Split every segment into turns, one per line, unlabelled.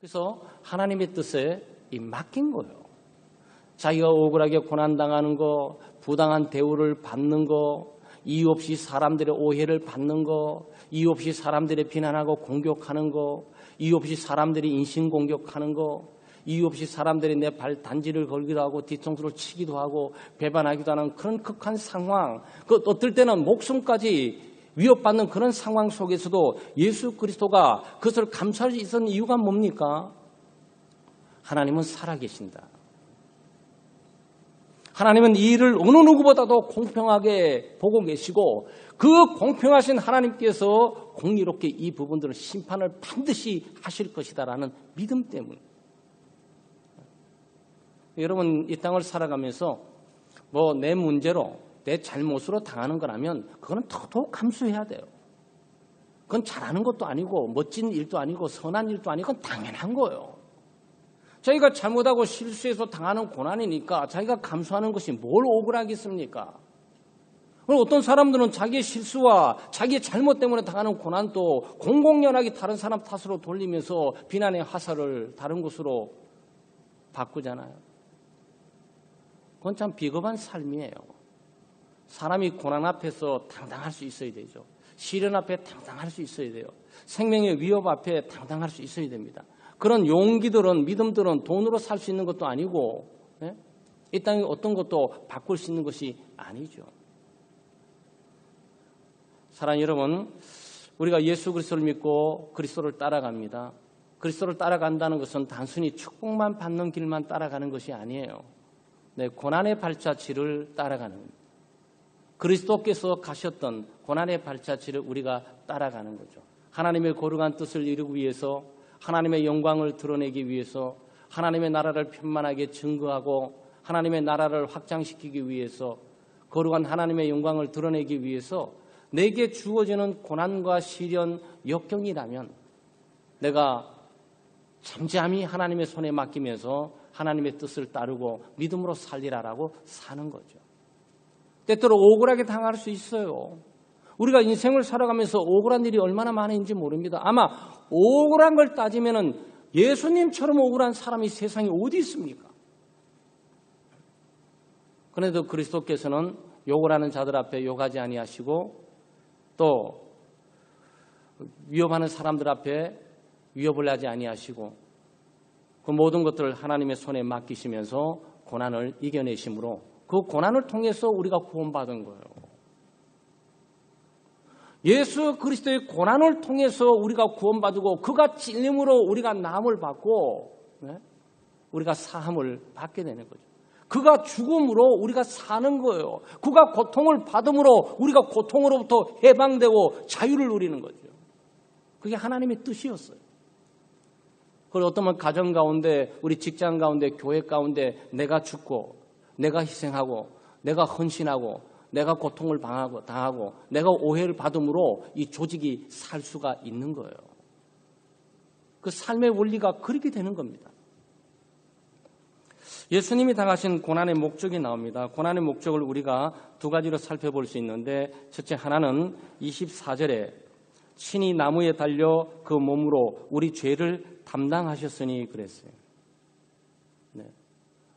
그래서 하나님의 뜻에 이 맡긴 거예요. 자기가 억울하게 고난당하는 거, 부당한 대우를 받는 거, 이유 없이 사람들의 오해를 받는 거, 이유 없이 사람들의 비난하고 공격하는 거, 이유 없이 사람들이 인신 공격하는 거, 이유 없이 사람들이 내 발 단지를 걸기도 하고 뒤통수를 치기도 하고 배반하기도 하는 그런 극한 상황, 그 어떨 때는 목숨까지 위협받는 그런 상황 속에서도 예수 그리스도가 그것을 감수할 수 있었는 이유가 뭡니까? 하나님은 살아계신다. 하나님은 이 일을 어느 누구보다도 공평하게 보고 계시고 그 공평하신 하나님께서 공의롭게 이 부분들을 심판을 반드시 하실 것이다라는 믿음 때문. 여러분 이 땅을 살아가면서 뭐 내 문제로 내 잘못으로 당하는 거라면 그거는 더더욱 감수해야 돼요. 그건 잘하는 것도 아니고 멋진 일도 아니고 선한 일도 아니고 당연한 거예요. 자기가 잘못하고 실수해서 당하는 고난이니까 자기가 감수하는 것이 뭘 억울하겠습니까? 어떤 사람들은 자기의 실수와 자기의 잘못 때문에 당하는 고난도 공공연하게 다른 사람 탓으로 돌리면서 비난의 화살을 다른 곳으로 바꾸잖아요. 그건 참 비겁한 삶이에요. 사람이 고난 앞에서 당당할 수 있어야 되죠. 시련 앞에 당당할 수 있어야 돼요. 생명의 위협 앞에 당당할 수 있어야 됩니다. 그런 용기들은 믿음들은 돈으로 살 수 있는 것도 아니고 예? 이 땅에 어떤 것도 바꿀 수 있는 것이 아니죠. 사랑 여러분, 우리가 예수 그리스도를 믿고 그리스도를 따라갑니다. 그리스도를 따라간다는 것은 단순히 축복만 받는 길만 따라가는 것이 아니에요. 네, 고난의 발자취를 따라가는 그리스도께서 가셨던 고난의 발자취를 우리가 따라가는 거죠. 하나님의 거룩한 뜻을 이루기 위해서 하나님의 영광을 드러내기 위해서 하나님의 나라를 편만하게 증거하고 하나님의 나라를 확장시키기 위해서 거룩한 하나님의 영광을 드러내기 위해서 내게 주어지는 고난과 시련, 역경이라면 내가 잠잠히 하나님의 손에 맡기면서 하나님의 뜻을 따르고 믿음으로 살리라라고 사는 거죠. 때때로 억울하게 당할 수 있어요. 우리가 인생을 살아가면서 억울한 일이 얼마나 많은지 모릅니다. 아마 억울한 걸 따지면은 예수님처럼 억울한 사람이 세상에 어디 있습니까? 그래도 그리스도께서는 욕을 하는 자들 앞에 욕하지 아니하시고 또 위협하는 사람들 앞에 위협을 하지 아니하시고 그 모든 것들을 하나님의 손에 맡기시면서 고난을 이겨내심으로 그 고난을 통해서 우리가 구원받은 거예요. 예수 그리스도의 고난을 통해서 우리가 구원받고 그가 찔림으로 우리가 남을 받고 네? 우리가 사함을 받게 되는 거죠. 그가 죽음으로 우리가 사는 거예요. 그가 고통을 받음으로 우리가 고통으로부터 해방되고 자유를 누리는 거죠. 그게 하나님의 뜻이었어요. 그걸 어떤 가정 가운데, 우리 직장 가운데, 교회 가운데 내가 죽고, 내가 희생하고, 내가 헌신하고, 내가 고통을 당하고, 당하고 내가 오해를 받음으로 이 조직이 살 수가 있는 거예요. 그 삶의 원리가 그렇게 되는 겁니다. 예수님이 당하신 고난의 목적이 나옵니다. 고난의 목적을 우리가 두 가지로 살펴볼 수 있는데 첫째 하나는 24절에 친히 나무에 달려 그 몸으로 우리 죄를 담당하셨으니 그랬어요.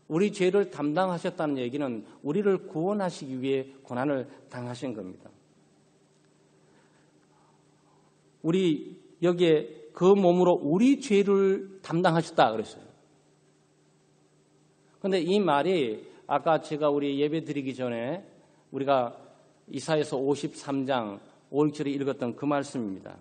우리 죄를 담당하셨다는 얘기는 우리를 구원하시기 위해 고난을 당하신 겁니다. 우리 여기에 그 몸으로 우리 죄를 담당하셨다 그랬어요. 그런데 이 말이 아까 제가 우리 예배 드리기 전에 우리가 이사에서 53장 5절에 읽었던 그 말씀입니다.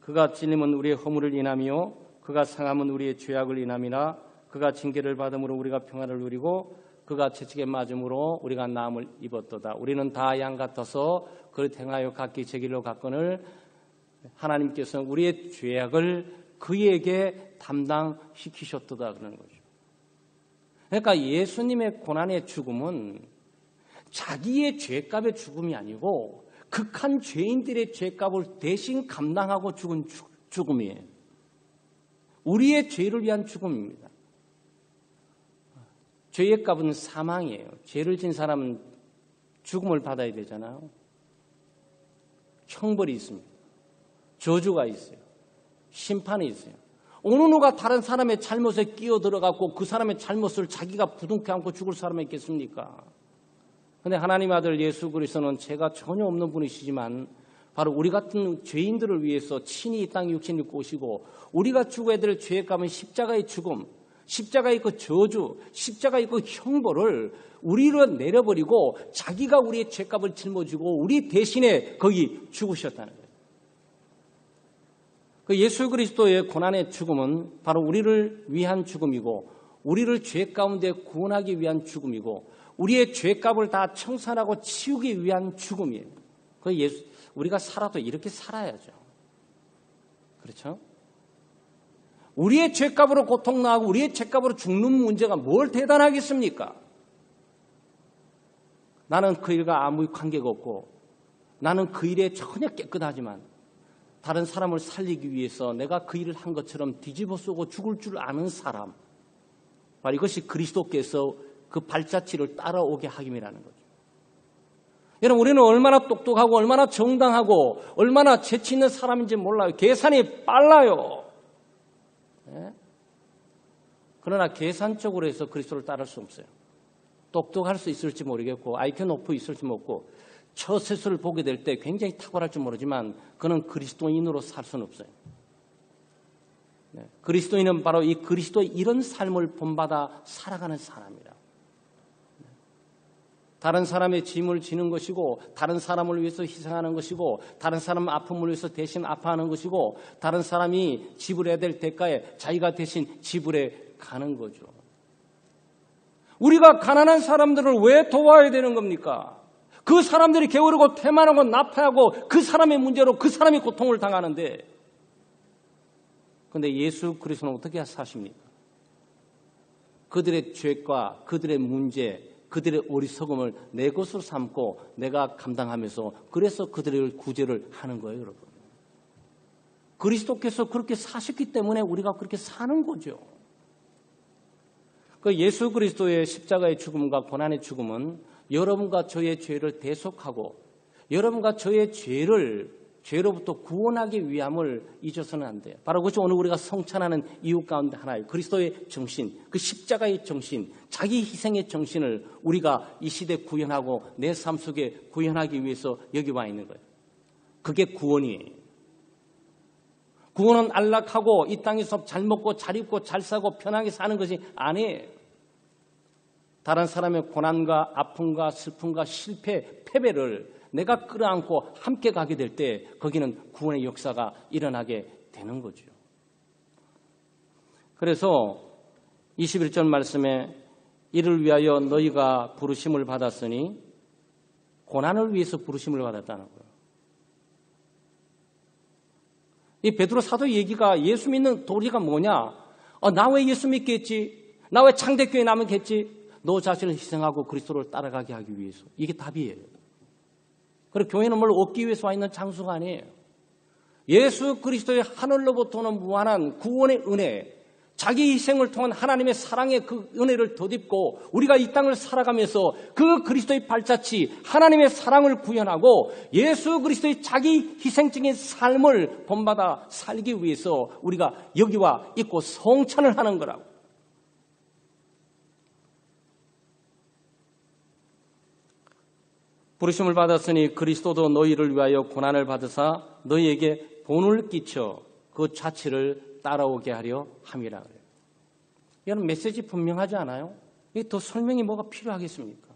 그가 찔림은 우리의 허물을 인하며 그가 상함은 우리의 죄악을 인함이나 그가 징계를 받음으로 우리가 평화를 누리고 그가 채찍에 맞음으로 우리가 나음을 입었도다. 우리는 다 양 같아서 그를 행하여 각기 제 길로 갔거늘 하나님께서 우리의 죄악을 그에게 담당시키셨도다 그러는 거죠. 그러니까 예수님의 고난의 죽음은 자기의 죄값의 죽음이 아니고 극한 죄인들의 죄값을 대신 감당하고 죽은 죽음이에요. 우리의 죄를 위한 죽음입니다. 죄의 값은 사망이에요. 죄를 진 사람은 죽음을 받아야 되잖아요. 형벌이 있습니다. 저주가 있어요. 심판이 있어요. 어느 누가 다른 사람의 잘못에 끼어 들어갔고 그 사람의 잘못을 자기가 부둥켜 안고 죽을 사람이 있겠습니까? 근데 하나님 아들 예수 그리스도는 죄가 전혀 없는 분이시지만 바로 우리 같은 죄인들을 위해서 친히 이 땅에 육신을 오시고 우리가 죽어야 될 죄의 값은 십자가의 죽음, 십자가의 그 저주, 십자가의 그 형벌을 우리로 내려버리고 자기가 우리의 죄값을 짊어지고 우리 대신에 거기 죽으셨다는 거예요. 그 예수 그리스도의 고난의 죽음은 바로 우리를 위한 죽음이고 우리를 죄 가운데 구원하기 위한 죽음이고 우리의 죄값을 다 청산하고 치우기 위한 죽음이에요. 그 예수 우리가 살아도 이렇게 살아야죠. 그렇죠? 우리의 죄값으로 고통나고 우리의 죄값으로 죽는 문제가 뭘 대단하겠습니까? 나는 그 일과 아무 관계가 없고 나는 그 일에 전혀 깨끗하지만 다른 사람을 살리기 위해서 내가 그 일을 한 것처럼 뒤집어 쓰고 죽을 줄 아는 사람. 바로 이것이 그리스도께서 그 발자취를 따라오게 하김이라는 거죠. 여러분, 우리는 얼마나 똑똑하고 얼마나 정당하고 얼마나 재치 있는 사람인지 몰라요. 계산이 빨라요. 네? 그러나 계산적으로 해서 그리스도를 따를 수 없어요. 똑똑할 수 있을지 모르겠고, IQ 높고 있을지 모르고, 처세수를 보게 될 때 굉장히 탁월할지 모르지만, 그는 그리스도인으로 살 수는 없어요. 네. 그리스도인은 바로 이 그리스도의 이런 삶을 본받아 살아가는 사람이라. 다른 사람의 짐을 지는 것이고 다른 사람을 위해서 희생하는 것이고 다른 사람 아픔을 위해서 대신 아파하는 것이고 다른 사람이 지불해야 될 대가에 자기가 대신 지불해 가는 거죠. 우리가 가난한 사람들을 왜 도와야 되는 겁니까? 그 사람들이 게으르고 태만하고 나파하고 그 사람의 문제로 그 사람이 고통을 당하는데 근데 예수 그리스도는 어떻게 사십니까? 그들의 죄과 그들의 문제, 그들의 어리석음을 내 것으로 삼고 내가 감당하면서 그래서 그들을 구제를 하는 거예요, 여러분. 그리스도께서 그렇게 사셨기 때문에 우리가 그렇게 사는 거죠. 그 예수 그리스도의 십자가의 죽음과 고난의 죽음은 여러분과 저의 죄를 대속하고 여러분과 저의 죄를 죄로부터 구원하기 위함을 잊어서는 안 돼요. 바로 그것이 오늘 우리가 성찬하는 이유 가운데 하나예요. 그리스도의 정신, 그 십자가의 정신, 자기 희생의 정신을 우리가 이 시대 구현하고 내 삶 속에 구현하기 위해서 여기 와 있는 거예요. 그게 구원이에요. 구원은 안락하고 이 땅에서 잘 먹고 잘 입고 잘 사고 편하게 사는 것이 아니에요. 다른 사람의 고난과 아픔과 슬픔과 실패, 패배를 내가 끌어안고 함께 가게 될 때 거기는 구원의 역사가 일어나게 되는 거죠. 그래서 21절 말씀에 이를 위하여 너희가 부르심을 받았으니 고난을 위해서 부르심을 받았다는 거예요. 이 베드로 사도 얘기가 예수 믿는 도리가 뭐냐? 어, 나 왜 예수 믿겠지? 나 왜 창대교회 남겠지? 너 자신을 희생하고 그리스도를 따라가게 하기 위해서. 이게 답이에요. 그리고 교회는 뭘 얻기 위해서 와 있는 장소가 아니에요. 예수 그리스도의 하늘로부터 오는 무한한 구원의 은혜, 자기 희생을 통한 하나님의 사랑의 그 은혜를 덧입고 우리가 이 땅을 살아가면서 그 그리스도의 발자취, 하나님의 사랑을 구현하고 예수 그리스도의 자기 희생적인 삶을 본받아 살기 위해서 우리가 여기와 있고 성찬을 하는 거라고. 부르심을 받았으니 그리스도도 너희를 위하여 고난을 받으사 너희에게 본을 끼쳐 그 자취를 따라오게 하려 함이라 그래요. 이런 메시지 분명하지 않아요? 이게 더 설명이 뭐가 필요하겠습니까?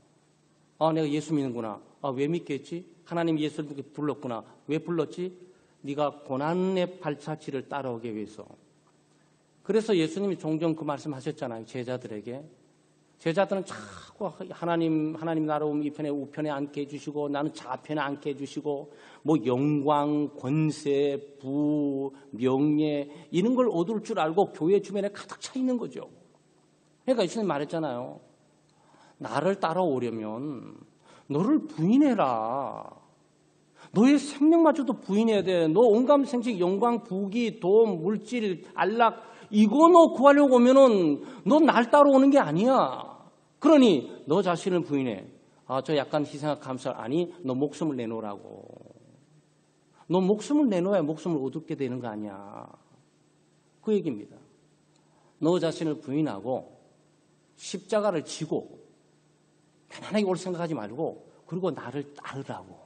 아, 내가 예수 믿는구나. 아, 왜 믿겠지? 하나님 예수를 불렀구나. 왜 불렀지? 네가 고난의 발자취를 따라오기 위해서. 그래서 예수님이 종종 그 말씀 하셨잖아요. 제자들에게. 제자들은 자꾸 하나님 하나님 나라 이 편에 우편에 앉게 해주시고 나는 좌편에 앉게 해주시고 뭐 영광, 권세, 부, 명예 이런 걸 얻을 줄 알고 교회 주변에 가득 차 있는 거죠. 그러니까 예수님 말했잖아요. 나를 따라오려면 너를 부인해라. 너의 생명마저도 부인해야 돼. 너 온갖 생식, 영광, 부귀, 돈, 물질, 안락 이거 너 구하려고 오면은 너 날 따라오는 게 아니야. 그러니 너 자신을 부인해. 아, 저 약간 희생하 감사. 아니, 너 목숨을 내놓으라고. 너 목숨을 내놓아야 목숨을 얻게 되는 거 아니야. 그 얘기입니다. 너 자신을 부인하고 십자가를 지고 편안하게 올 생각하지 말고 그리고 나를 따르라고.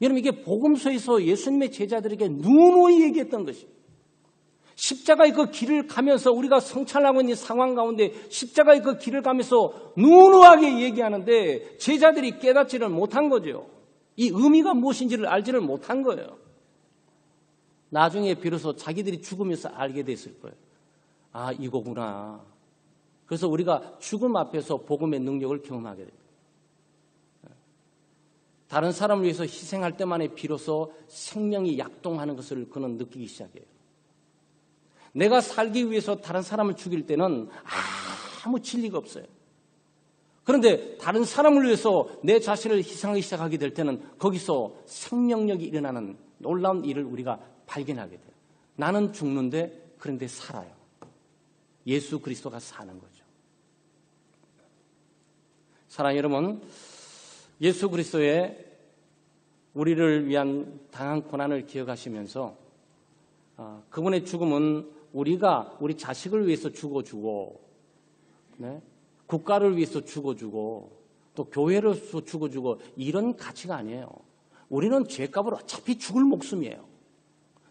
여러분 이게 복음서에서 예수님의 제자들에게 누누이 얘기했던 것입니다. 십자가의 그 길을 가면서 우리가 성찰하고 있는 상황 가운데 십자가의 그 길을 가면서 누누하게 얘기하는데 제자들이 깨닫지를 못한 거죠. 이 의미가 무엇인지를 알지를 못한 거예요. 나중에 비로소 자기들이 죽으면서 알게 됐을 거예요. 아, 이거구나. 그래서 우리가 죽음 앞에서 복음의 능력을 경험하게 됩니다. 다른 사람을 위해서 희생할 때만에 비로소 생명이 약동하는 것을 그는 느끼기 시작해요. 내가 살기 위해서 다른 사람을 죽일 때는 아무 진리가 없어요. 그런데 다른 사람을 위해서 내 자신을 희생하기 시작하게 될 때는 거기서 생명력이 일어나는 놀라운 일을 우리가 발견하게 돼요. 나는 죽는데 그런데 살아요. 예수 그리스도가 사는 거죠. 사랑 여러분, 예수 그리스도의 우리를 위한 당한 고난을 기억하시면서 어, 그분의 죽음은 우리가 우리 자식을 위해서 죽어주고 네? 국가를 위해서 죽어주고 또 교회를 위해서 죽어주고 이런 가치가 아니에요. 우리는 죄값을 어차피 죽을 목숨이에요.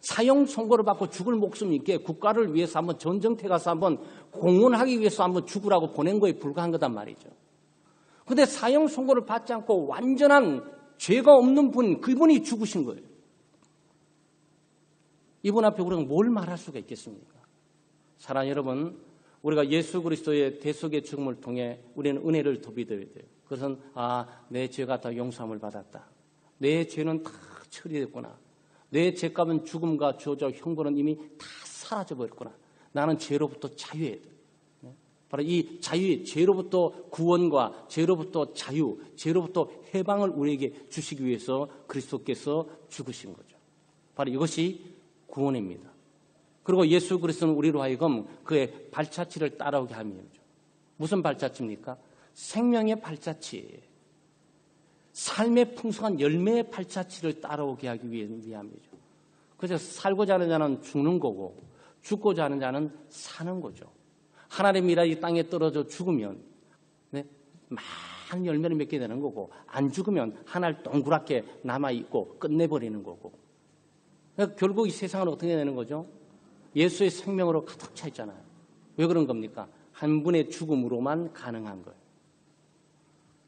사형 선고를 받고 죽을 목숨이 있게 국가를 위해서 한번 전쟁터 가서 한번 공헌하기 위해서 한번 죽으라고 보낸 거에 불과한 거단 말이죠. 근데 사형 선고를 받지 않고 완전한 죄가 없는 분, 그분이 죽으신 거예요. 이분 앞에 우리가 뭘 말할 수가 있겠습니까? 사랑 여러분, 우리가 예수 그리스도의 대속의 죽음을 통해 우리는 은혜를 도비드어야 돼요. 그것은 아, 내 죄가 다 용서함을 받았다. 내 죄는 다 처리됐구나. 내 죄값은 죽음과 주어져 형벌은 이미 다 사라져 버렸구나. 나는 죄로부터 자유해야 돼. 네? 바로 이 자유의 죄로부터 구원과 죄로부터 자유, 죄로부터 해방을 우리에게 주시기 위해서 그리스도께서 죽으신 거죠. 바로 이것이 구원입니다. 그리고 예수 그리스도는 우리로 하여금 그의 발자취를 따라오게 함이죠. 무슨 발자취입니까? 생명의 발자취. 삶의 풍성한 열매의 발자취를 따라오게 하기 위함이죠. 그래서 살고자 하는 자는 죽는 거고 죽고자 하는 자는 사는 거죠. 하나님의 미라이 땅에 떨어져 죽으면 네? 많은 열매를 맺게 되는 거고 안 죽으면 하나를 동그랗게 남아 있고 끝내버리는 거고. 그러니까 결국 이 세상은 어떻게 되는 거죠? 예수의 생명으로 가득 차 있잖아요. 왜 그런 겁니까? 한 분의 죽음으로만 가능한 거예요.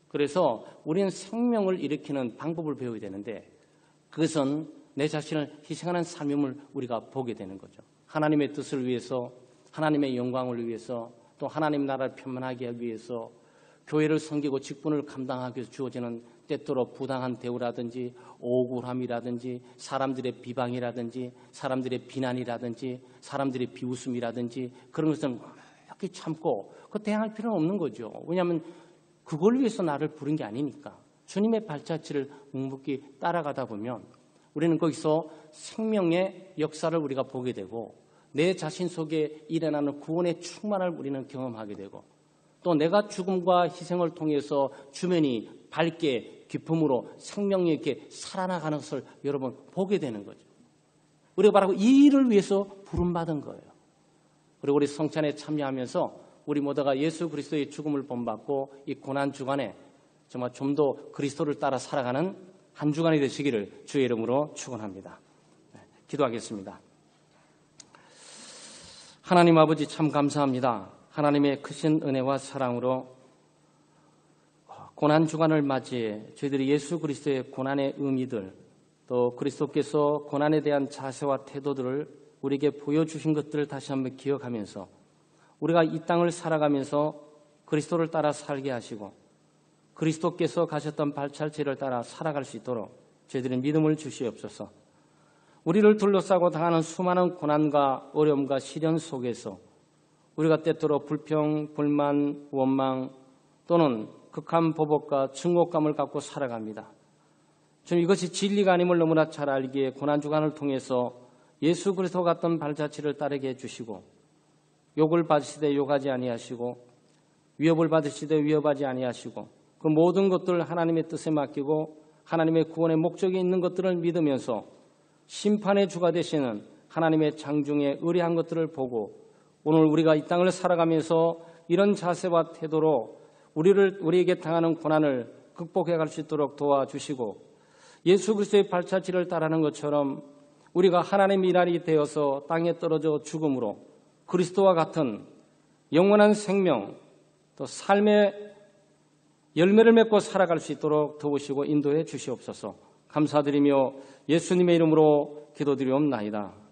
그래서 우리는 생명을 일으키는 방법을 배워야 되는데 그것은 내 자신을 희생하는 삶임을 우리가 보게 되는 거죠. 하나님의 뜻을 위해서, 하나님의 영광을 위해서, 또 하나님 나라를 편만하게 하기 위해서 교회를 섬기고 직분을 감당하기 위해서 주어지는 때때로 부당한 대우라든지 억울함이라든지 사람들의 비방이라든지 사람들의 비난이라든지 사람들의 비웃음이라든지 그런 것은 이렇게 참고 그 대항할 필요는 없는 거죠. 왜냐하면 그걸 위해서 나를 부른 게 아니니까 주님의 발자취를 묵묵히 따라가다 보면 우리는 거기서 생명의 역사를 우리가 보게 되고 내 자신 속에 일어나는 구원의 충만을 우리는 경험하게 되고 또 내가 죽음과 희생을 통해서 주변이 밝게 기쁨으로 생명력 있게 살아나가는 것을 여러분 보게 되는 거죠. 우리가 바로 이 일을 위해서 부름받은 거예요. 그리고 우리 성찬에 참여하면서 우리 모두가 예수 그리스도의 죽음을 본받고 이 고난 주간에 정말 좀 더 그리스도를 따라 살아가는 한 주간이 되시기를 주의 이름으로 축원합니다. 네, 기도하겠습니다. 하나님 아버지 참 감사합니다. 하나님의 크신 은혜와 사랑으로 고난 주간을 맞이해 저희들이 예수 그리스도의 고난의 의미들 또 그리스도께서 고난에 대한 자세와 태도들을 우리에게 보여주신 것들을 다시 한번 기억하면서 우리가 이 땅을 살아가면서 그리스도를 따라 살게 하시고 그리스도께서 가셨던 발찰체를 따라 살아갈 수 있도록 저희들의 믿음을 주시옵소서. 우리를 둘러싸고 당하는 수많은 고난과 어려움과 시련 속에서 우리가 때때로 불평, 불만, 원망 또는 극한 보복과 증오감을 갖고 살아갑니다. 좀 이것이 진리가 아님을 너무나 잘 알기에 고난주간을 통해서 예수 그리스도 같던 발자취를 따르게 해주시고 욕을 받으시되 욕하지 아니하시고 위협을 받으시되 위협하지 아니하시고 그 모든 것들을 하나님의 뜻에 맡기고 하나님의 구원의 목적이 있는 것들을 믿으면서 심판의 주가 되시는 하나님의 장중에 의뢰한 것들을 보고 오늘 우리가 이 땅을 살아가면서 이런 자세와 태도로 우리를 우리에게 당하는 고난을 극복해 갈 수 있도록 도와주시고 예수 그리스도의 발자취를 따르는 것처럼 우리가 하나님의 일환이 되어서 땅에 떨어져 죽음으로 그리스도와 같은 영원한 생명 또 삶의 열매를 맺고 살아갈 수 있도록 도우시고 인도해 주시옵소서. 감사드리며 예수님의 이름으로 기도드리옵나이다.